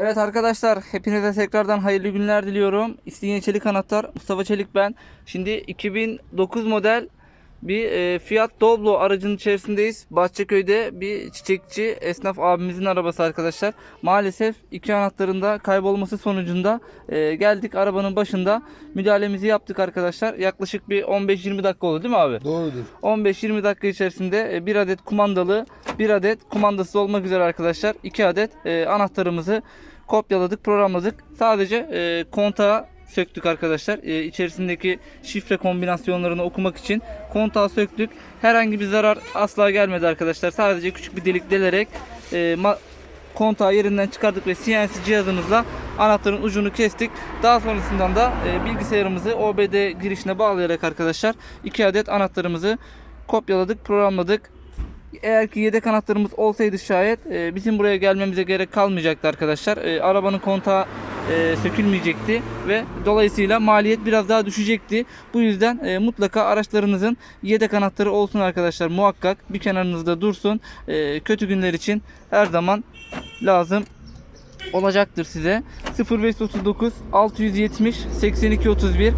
Evet arkadaşlar hepinize tekrardan hayırlı günler diliyorum. İsteyen Çelik Anahtar Mustafa Çelik ben. Şimdi 2009 model bir e, Fiat Doblo aracının içerisindeyiz. Bahçeköy'de bir çiçekçi esnaf abimizin arabası arkadaşlar. Maalesef iki anahtarında kaybolması sonucunda e, geldik arabanın başında müdahalemizi yaptık arkadaşlar. Yaklaşık bir 15-20 dakika oldu değil mi abi? Doğrudur. 15-20 dakika içerisinde e, bir adet kumandalı, bir adet kumandasız olmak üzere arkadaşlar iki adet e, anahtarımızı kopyaladık, programladık. Sadece e, kontağı söktük arkadaşlar. E, içerisindeki şifre kombinasyonlarını okumak için kontağı söktük. Herhangi bir zarar asla gelmedi arkadaşlar. Sadece küçük bir delik delerek e, kontağı yerinden çıkardık ve CNC cihazımızla anahtarın ucunu kestik. Daha sonrasından da e, bilgisayarımızı OBD girişine bağlayarak arkadaşlar iki adet anahtarımızı kopyaladık, programladık. Eğer ki yedek anahtarımız olsaydı şayet e, bizim buraya gelmemize gerek kalmayacaktı arkadaşlar. E, arabanın kontağı e, sökülmeyecekti ve dolayısıyla maliyet biraz daha düşecekti. Bu yüzden e, mutlaka araçlarınızın yedek anahtarı olsun arkadaşlar muhakkak bir kenarınızda dursun. E, kötü günler için her zaman lazım olacaktır size. 0539 670 82 31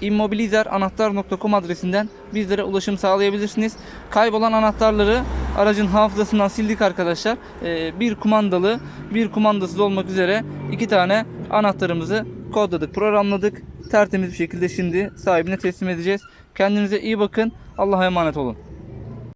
www.immobilizeranahtar.com adresinden bizlere ulaşım sağlayabilirsiniz. Kaybolan anahtarları aracın hafızasından sildik arkadaşlar. Ee, bir kumandalı, bir kumandasız olmak üzere iki tane anahtarımızı kodladık, programladık. Tertemiz bir şekilde şimdi sahibine teslim edeceğiz. Kendinize iyi bakın. Allah'a emanet olun.